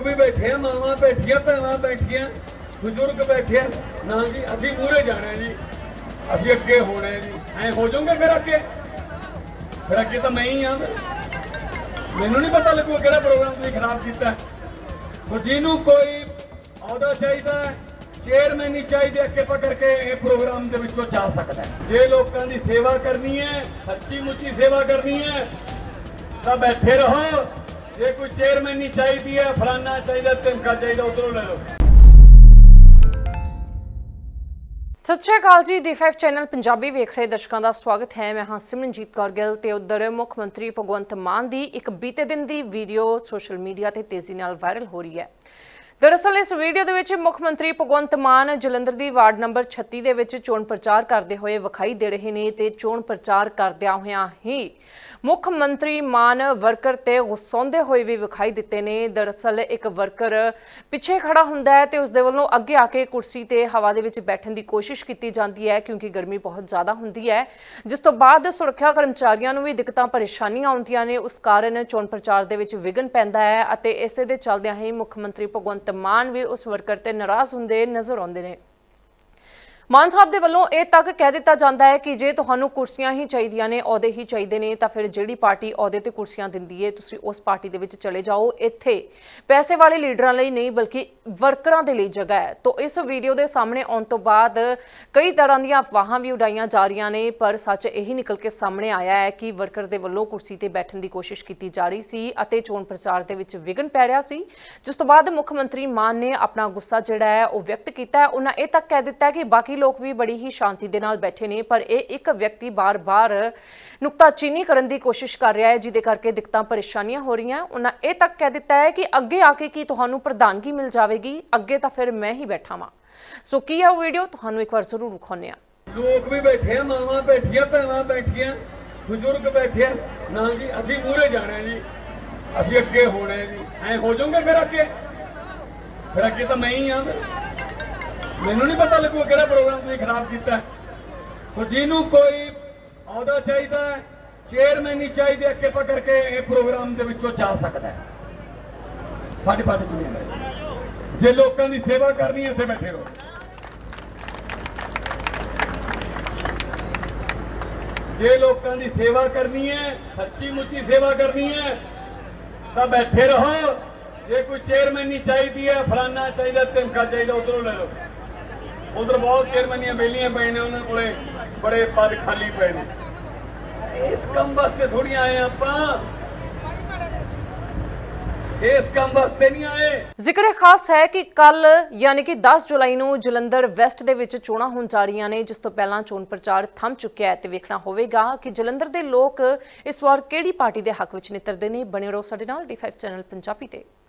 ਲੋਕ ਵੀ ਬੈਠੇ ਆ, ਮਾਵਾਂ ਬੈਠੀਆਂ, ਭੈਣਾਂ ਬੈਠੀਆਂ, ਬਜ਼ੁਰਗ ਬੈਠੇ ਨਾ ਜੀ, ਅਸੀਂ ਮੂਹਰੇ ਜਾਣਾ ਜੀ। ਅਸੀਂ ਅੱਗੇ ਹੋਣਾ ਜੀ। ਐ ਹੋ ਜਾਓਗੇ ਫਿਰ ਅੱਗੇ? ਫਿਰ ਅੱਗੇ ਤਾਂ ਮੈਂ ਹੀ ਆ। ਮੈਨੂੰ ਨਹੀਂ ਪਤਾ ਲੱਗੂ ਕਿਹੜਾ ਪ੍ਰੋਗਰਾਮ ਤੁਸੀਂ ਖਰਾਬ ਕੀਤਾ। ਸੋ ਜਿਹਨੂੰ ਕੋਈ ਅਹੁਦਾ ਚਾਹੀਦਾ ਚੇਅਰਮੈਨ ਹੀ ਚਾਹੀਦੇ ਅੱਗੇ ਪਕੜ ਕੇ ਇਹ ਪ੍ਰੋਗਰਾਮ ਦੇ ਵਿੱਚੋਂ ਜਾ ਸਕਦਾ ਜੇ ਲੋਕਾਂ ਦੀ ਸੇਵਾ ਕਰਨੀ ਹੈ, ਸੱਚੀ ਮੁੱਚੀ ਸੇਵਾ ਕਰਨੀ ਹੈ, ਤਾਂ ਬੈਠੇ ਰਹੋ। ਜੇ ਕੋਈ ਚੇਅਰਮੈਨ ਨਹੀਂ ਚਾਹੀਦੀ ਹੈ, ਫਲਾਨਾ ਚਾਹੀਦਾ ਤਿਮਕਾ ਚਾਹੀਦਾ, ਉਧਰੋਂ ਲੈ ਲਓ। ਸਤਿ ਸ਼੍ਰੀ ਅਕਾਲ ਜੀ D5 ਚੈਨਲ ਪੰਜਾਬੀ ਵੇਖ ਰਹੇ ਦਰਸ਼ਕਾਂ ਦਾ ਸਵਾਗਤ ਹੈ। ਮੈਂ ਹਾਂ ਸਿਮਰਨਜੀਤ ਕੌਰ ਗਿੱਲ ਤੇ ਉਧਰ ਮੁੱਖ ਮੰਤਰੀ ਭਗਵੰਤ ਮਾਨ ਦੀ ਇੱਕ ਬੀਤੇ ਦਿਨ ਦੀ ਵੀਡੀਓ ਸੋਸ਼ਲ ਮੀਡੀਆ ਤੇ ਤੇਜ਼ੀ ਨਾਲ ਵਾਇਰਲ ਹੋ ਰਹੀ ਹੈ। ਦਰਅਸਲ, ਇਸ ਵੀਡੀਓ ਦੇ ਵਿੱਚ ਮੁੱਖ ਮੰਤਰੀ ਭਗਵੰਤ ਮਾਨ ਜਲੰਧਰ ਦੀ ਵਾਰਡ ਨੰਬਰ 36 ਦੇ ਵਿੱਚ ਚੋਣ ਪ੍ਰਚਾਰ ਕਰਦੇ ਹੋਏ ਵਿਖਾਈ ਦੇ ਰਹੇ ਨੇ ਤੇ ਚੋਣ ਪ੍ਰਚਾਰ ਕਰਦਿਆਂ ਹੋਇਆਂ ਹੀ ਮੁੱਖ ਮੰਤਰੀ ਮਾਨ ਵਰਕਰ ਤੇ ਗੁੱਸਾਉਂਦੇ ਹੋਏ ਵੀ ਵਿਖਾਈ ਦਿੱਤੇ ਨੇ। ਦਰਅਸਲ ਇੱਕ ਵਰਕਰ ਪਿੱਛੇ ਖੜਾ ਹੁੰਦਾ ਹੈ ਤੇ ਉਸ ਦੇ ਵੱਲੋਂ ਅੱਗੇ ਆ ਕੇ ਕੁਰਸੀ ਤੇ ਹਵਾ ਦੇ ਵਿੱਚ ਬੈਠਣ ਦੀ ਕੋਸ਼ਿਸ਼ ਕੀਤੀ ਜਾਂਦੀ ਹੈ ਕਿਉਂਕਿ ਗਰਮੀ ਬਹੁਤ ਜ਼ਿਆਦਾ ਹੁੰਦੀ ਹੈ। ਜਿਸ ਤੋਂ ਬਾਅਦ ਸੁਰੱਖਿਆ ਕਰਮਚਾਰੀਆਂ ਨੂੰ ਵੀ ਦਿੱਕਤਾਂ, ਪਰੇਸ਼ਾਨੀਆਂ ਆਉਂਦੀਆਂ ਨੇ। ਉਸ ਕਾਰਨ ਚੋਣ ਪ੍ਰਚਾਰ ਦੇ ਵਿੱਚ ਵਿਘਨ ਪੈਂਦਾ ਹੈ ਅਤੇ ਇਸੇ ਦੇ ਚੱਲਦਿਆਂ ਹੀ ਮੁੱਖ ਮੰਤਰੀ ਭਗਵੰਤ ਮਾਨ ਵੀ ਉਸ ਵਰਕਰ ਤੇ ਨਾਰਾਜ਼ ਹੁੰਦੇ ਨਜ਼ਰ ਆਉਂਦੇ ਨੇ। ਮਾਨ ਸਾਹਿਬ ਦੇ ਵੱਲੋਂ ਇਹ ਤੱਕ ਕਹਿ ਦਿੱਤਾ ਜਾਂਦਾ ਹੈ ਕਿ ਜੇ ਤੁਹਾਨੂੰ ਕੁਰਸੀਆਂ ਹੀ ਚਾਹੀਦੀਆਂ ਨੇ, ਅਹੁਦੇ ਹੀ ਚਾਹੀਦੇ ਨੇ, ਤਾਂ ਫਿਰ ਜਿਹੜੀ ਪਾਰਟੀ ਅਹੁਦੇ ਤੇ ਕੁਰਸੀਆਂ ਦਿੰਦੀ ਹੈ ਤੁਸੀਂ ਉਸ ਪਾਰਟੀ ਦੇ ਵਿੱਚ ਚਲੇ ਜਾਓ। ਇੱਥੇ ਪੈਸੇ ਵਾਲੇ ਲੀਡਰਾਂ ਲਈ ਨਹੀਂ, ਬਲਕਿ ਵਰਕਰਾਂ ਦੇ ਲਈ ਜਗ੍ਹਾ ਹੈ। ਤਾਂ ਇਸ ਵੀਡੀਓ ਦੇ ਸਾਹਮਣੇ ਆਉਣ ਤੋਂ ਬਾਅਦ ਕਈ ਤਰ੍ਹਾਂ ਦੀਆਂ ਅਫਵਾਹਾਂ ਵੀ ਉਡਾਈਆਂ ਜਾ ਰਹੀਆਂ ਨੇ, ਪਰ ਸੱਚ ਇਹੀ ਨਿਕਲ ਕੇ ਸਾਹਮਣੇ ਆਇਆ ਹੈ ਕਿ ਵਰਕਰ ਦੇ ਵੱਲੋਂ ਕੁਰਸੀ ਤੇ ਬੈਠਣ ਦੀ ਕੋਸ਼ਿਸ਼ ਕੀਤੀ ਜਾ ਰਹੀ ਸੀ ਅਤੇ ਚੋਣ ਪ੍ਰਚਾਰ ਦੇ ਵਿੱਚ ਵਿਘਨ ਪੈ ਰਿਹਾ ਸੀ। ਜਿਸ ਤੋਂ ਬਾਅਦ ਮੁੱਖ ਮੰਤਰੀ ਮਾਨ ਨੇ ਆਪਣਾ ਗੁੱਸਾ ਜਿਹੜਾ ਹੈ, ਉਹ ਵਿਅਕਤ ਕੀਤਾ ਹੈ। ਉਹਨਾਂ ਇਹ ਤੱਕ ਕਹਿ ਦਿੱਤਾ ਹੈ ਕਿ ਬਾਕੀ ਲੋਕ ਵੀ ਬੜੀ ਹੀ ਸ਼ਾਂਤੀ ਦੇ ਨਾਲ ਬੈਠੇ ਨੇ, ਪਰ ਇਹ ਇੱਕ ਵਿਅਕਤੀ ਬਾਰ-ਬਾਰ ਨੁਕਤਾਚੀਨੀ ਕਰਨ ਦੀ ਕੋਸ਼ਿਸ਼ ਕਰ ਰਿਹਾ ਹੈ, ਜਿਹਦੇ ਕਰਕੇ ਦਿੱਕਤਾਂ ਪਰੇਸ਼ਾਨੀਆਂ ਹੋ ਰਹੀਆਂ। ਉਹਨਾਂ ਇਹ ਤੱਕ ਕਹਿ ਦਿੱਤਾ ਹੈ ਕਿ ਅੱਗੇ ਆ ਕੇ ਕੀ ਤੁਹਾਨੂੰ ਪ੍ਰਧਾਨਗੀ ਮਿਲ ਜਾਵੇਗੀ, ਅੱਗੇ ਤਾਂ ਫਿਰ ਮੈਂ ਹੀ ਬੈਠਾ ਵਾਂ। ਸੋ ਕੀ ਹੈ ਉਹ ਵੀਡੀਓ? ਤੁਹਾਨੂੰ ਇੱਕ ਵਾਰ ਜ਼ਰੂਰ ਵਿਖਾਉਂਦੇ ਹਾਂ। ਲੋਕ ਵੀ ਬੈਠੇ ਆ, ਮਾਵਾਂ ਬੈਠੀਆਂ, ਭੈਣਾਂ ਬੈਠੀਆਂ, ਬਜ਼ੁਰਗ ਬੈਠੇ ਨਾ ਜੀ, ਅਸੀਂ ਮੂਹਰੇ ਜਾਣਾ ਜੀ, ਅਸੀਂ ਅੱਗੇ ਹੋਣਾ ਜੀ। ਐ ਹੋ ਜਾਓਗੇ ਫਿਰ ਅੱਗੇ? ਫਿਰ ਅੱਗੇ ਤਾਂ ਮੈਂ ਹੀ ਆ। ਮੈਨੂੰ ਨਹੀਂ ਪਤਾ ਲੱਗੂ ਕਿਹੜਾ ਪ੍ਰੋਗਰਾਮ ਤੁਸੀਂ ਖਰਾਬ ਕੀਤਾ। ਸੋ ਜਿਹਨੂੰ ਕੋਈ ਅਹੁਦਾ ਚਾਹੀਦਾ ਹੈ ਚੇਅਰਮੈਨ ਨਹੀਂ ਚਾਹੀਦੇ ਅੱਗੇ ਪਕੜ ਕੇ ਇਹ ਪ੍ਰੋਗਰਾਮ ਦੇ ਵਿੱਚੋਂ ਜਾ ਸਕਦਾ ਹੈ। ਸਾਡੀ ਪਾਰਟੀ ਚ ਨਹੀਂ ਜੇ ਲੋਕਾਂ ਦੀ ਸੇਵਾ ਕਰਨੀ ਹੈ, ਇੱਥੇ ਬੈਠੇ ਰਹੋ। ਜੇ ਲੋਕਾਂ ਦੀ ਸੇਵਾ ਕਰਨੀ ਹੈ, ਸੱਚੀ ਮੁੱਚੀ ਸੇਵਾ ਕਰਨੀ ਹੈ, ਤਾਂ ਬੈਠੇ ਰਹੋ। ਜੇ ਕੋਈ ਚੇਅਰਮੈਨ ਨਹੀਂ ਚਾਹੀਦੀ ਹੈ, ਫਲਾਨਾ ਚਾਹੀਦਾ, ਤਿਮਕਾ ਚਾਹੀਦਾ, ਉਧਰੋਂ ਲੈ ਲਓ। ਉਧਰ ਬਹੁਤ ਚੇਅਰਮੈਨੀਆਂ ਬੇਲੀਆਂ ਪਏ ਨੇ ਉਹਨਾਂ ਕੋਲੇ, ਬੜੇ ਪਦ ਖਾਲੀ ਪਏ ਨੇ। ਇਸ ਕੰਮ ਵਾਸਤੇ ਥੋੜੀ ਆਏ ਆਪਾਂ। ਇਸ ਕੰਮ ਵਾਸਤੇ ਨਹੀਂ ਆਏ। ਜ਼ਿਕਰ ਖਾਸ ਹੈ ਕਿ ਕੱਲ ਯਾਨੀ ਕਿ 10 ਜੁਲਾਈ ਨੂੰ ਜਲੰਧਰ ਵੈਸਟ ਦੇ ਵਿੱਚ ਚੋਣਾਂ ਹੋਣ ਜਾ ਰਹੀਆਂ ਨੇ, ਜਿਸ ਤੋਂ ਪਹਿਲਾਂ ਚੋਣ ਪ੍ਰਚਾਰ ਥੰਮ ਚੁੱਕਿਆ ਹੈ ਤੇ ਵੇਖਣਾ ਹੋਵੇਗਾ ਕਿ ਜਲੰਧਰ ਦੇ ਲੋਕ ਇਸ ਵਾਰ ਕਿਹੜੀ ਪਾਰਟੀ ਦੇ ਹੱਕ ਵਿੱਚ ਨਿੱਤਰਦੇ ਨੇ। ਬਣੇ ਰਹੋ ਸਾਡੇ ਨਾਲ D5 ਚੈਨਲ ਪੰਜਾਬੀ ਤੇ।